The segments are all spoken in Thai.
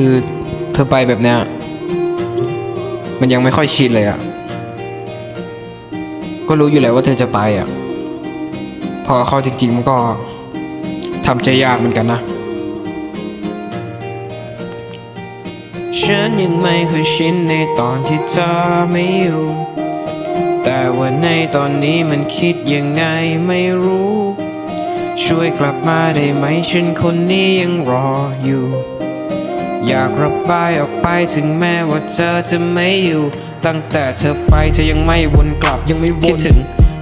คือเธอไปแบบเนี้ยมันยังไม่ค่อยชินเลยอะ่ะ ก็รู้อยู่แล้วว่าเธอจะไปอะ่ะ พอเข้าจริงๆมันก็ทำใจยากเหมือนกันนะ ฉันยังไม่เคยชินในตอนที่เธอไม่อยู่ แต่ว่าในตอนนี้มันคิดยังไงไม่รู้ ช่วยกลับมาได้ไหมฉันคนนี้ยังรออยู่ อยากระบายออกไปถึงแม้ว่าเธอจะไม่อยู่ ตั้งแต่เธอไปเธอยังไม่วนกลับยังไม่วนคิดถึง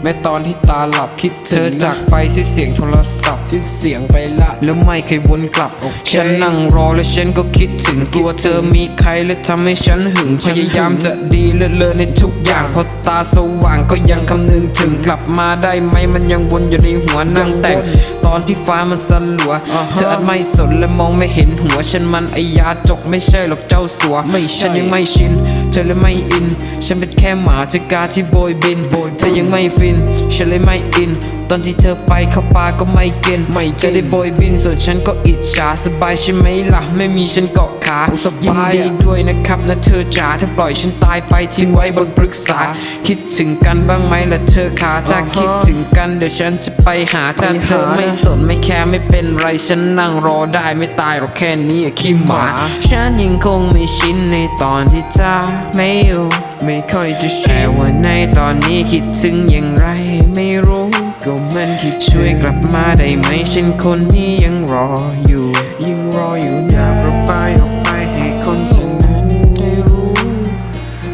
แม้ตอนที่ตาหลับคิดเธอจากไปสิ้นเสียงโทรศัพท์สิ้นเสียงไปละ แล้วไม่เคยวนกลับ ฉันนั่งรอและฉันก็คิดถึงกลัวเธอมีใครและทำให้ฉันหึง พยายามจะดีเลิศเลอในทุกอย่างพอตาสว่างก็ยังคำนึงถึงกลับมาได้ไหมมันยังวนอยู่ในหัวนั่งแต่งตอนที่ฟ้ามันสลัว เธออาจไม่สนและมองไม่เห็นหัวฉันมันไอยาจกไม่ใช่หรอกเจ้าสัวไม่ฉันยังไม่ชิน เธอเลยไม่อิน ฉันเป็นแค่หมาที่กาที่โบยบินเธอยังไม่ฟิน ฉันเลยไม่อิน ตอนที่เธอไปเข้าป่าก็ไม่เกินไม่จะได้โบยบิน ส่วนฉันก็อิจฉาสบายใช่ไหมล่ะ ไม่มีฉันเกาะขาสบายดีด้วยนะครับนะเธอจ๋าถ้าปล่อยฉันตายไปทิ้งไว้บนปรึกษา คิดถึงกันบ้างไหมล่ะเธอขาถ้าคิดถึงกันเดี๋ยวฉันจะไปหาถ้าเธอไม่สนไม่แคร์ไม่เป็นไรฉันนั่งรอได้ไม่ตายหรอกแค่นี้อะขี้หมา ฉันยังคงไม่ชินในตอนที่เธอไม่อยู่ ไม่ค่อยจะแชร์ว่าในตอนนี้คิดถึงอย่างไร ไม่รู้ก็มันคิดช่วยกลับมาได้ไหมฉันคนนี้ยังรออยู่ ยังรออยู่อยากระบายออกไปให้คนที่นั้นได้รู้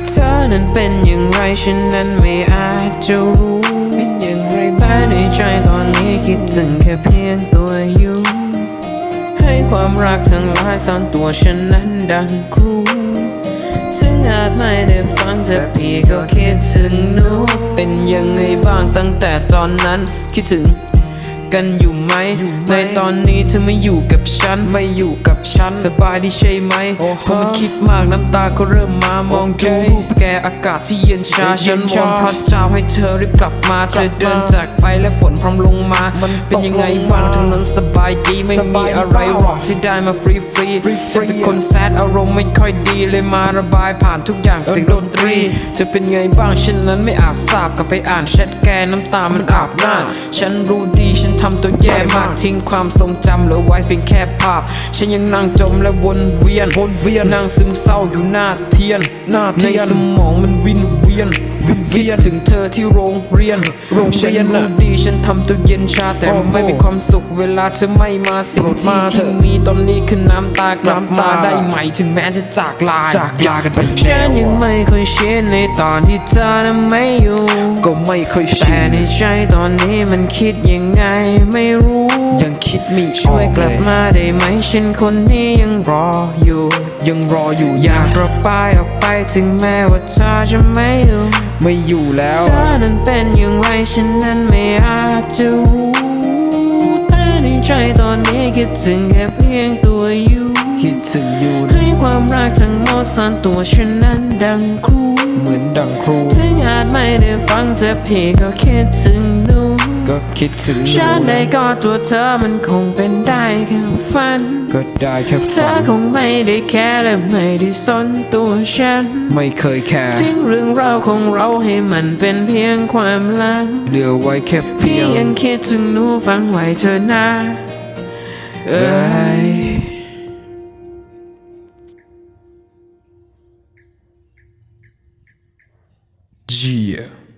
เธอนั้นเป็นอย่างไรฉันนั้นไม่อาจจะรู้เป็นอย่างไรบ้างในใจตอนนี้คิดถึงแค่เพียงตัวอยู่ ให้ความรักทั้งหลายซ่อนตัวฉันนั้นดังครู ไม่ได้ฟังแต่พี่ก็คิดถึงหนู เป็นยังไงบ้างตั้งแต่ตอนนั้นคิดถึง กันอยู่ไหม ในตอนนี้เธอไม่อยู่กับฉัน ไม่อยู่กับฉัน สบายดีใช่ไหมพอมันคิดมากน้ำตาก็เริ่มมามองดูรูปแกอากาศที่เย็นชาฉันวอนพระเจ้าให้เธอรีบกลับมา เธอเดินจากไปและฝนพรำลงมาเป็นยังไงบ้างทั้งนั้นสบายดีไม่มีอะไรหรอกที่ได้มาฟรีฟรีๆฉันเป็นคนแซดอารมณ์ไม่ค่อยดีเลยมาระบายผ่านทุกอย่างเสียงดนตรีเธอเป็นไงบ้างฉันนั้นไม่อาจทราบกลับไปอ่านแชทแกน้ำตามันอาบหน้า ฉันรู้ดีฉันทำตัวแย่มากทิ้งความทรงจำเหลือไว้เพียงแค่ภาพ ฉันยังนั่งจมและวนเวียนวนเวียนนั่งซึมเศร้าอยู่หน้าเทียนหน้าในสมองมันวิน ยนวินเวียนถึงเธอที่โรงเรียน โรงเรียนรู้ดีฉันทำตัวเย็นชาแต่ไม่มีความสุขเวลาเธอไม่มาสิ่งที่ที่มีตอนนี้คือน้ำตากลับมาได้ไหมถึงแม้จะจากลาจากลากันไปฉันยังไม่เคยชินในตอนที่เธอนั้นไม่อยู่ ก็ไม่เคยแต่ในใจตอนนี้มันคิดยังไงไม่รู้ ยังคิดไม่ช่วยกลับมาได้ไหมฉันคนนี้ยังรออยู่ ยังรออยู่อยากระบายออกไปถึงแม้ว่าเธอจะไม่อยู่ไม่อยู่แล้ว เธอนั้นเป็นอย่างไรฉันนั้นไม่อาจจะรู้แต่ในใจตอนนี้คิดถึงแค่เพียงตัวอยู่คิดถึงอยู่ให้ความรักทั้งหมดซ่อนตัวฉันนั้นดังครู เหมือนดังครู ถึงอาจไม่ได้ฟังแต่พี่ก็คิดถึงหนู ก็คิดถึงฉันได้กอดตัวเธอมันคงเป็นได้แค่ฝัน ก็ได้แค่เธฝัอนคงไม่ได้แค่และไม่ได้สนตัวฉัน ไม่เคยแค่ทิ้งเรื่องราวของเราให้มันเป็นเพียงความลังเหลือไว้แค่เพีพี่ยงยังคิดถึงหนูฟังไว้เธอนะเอ้ย Yeah.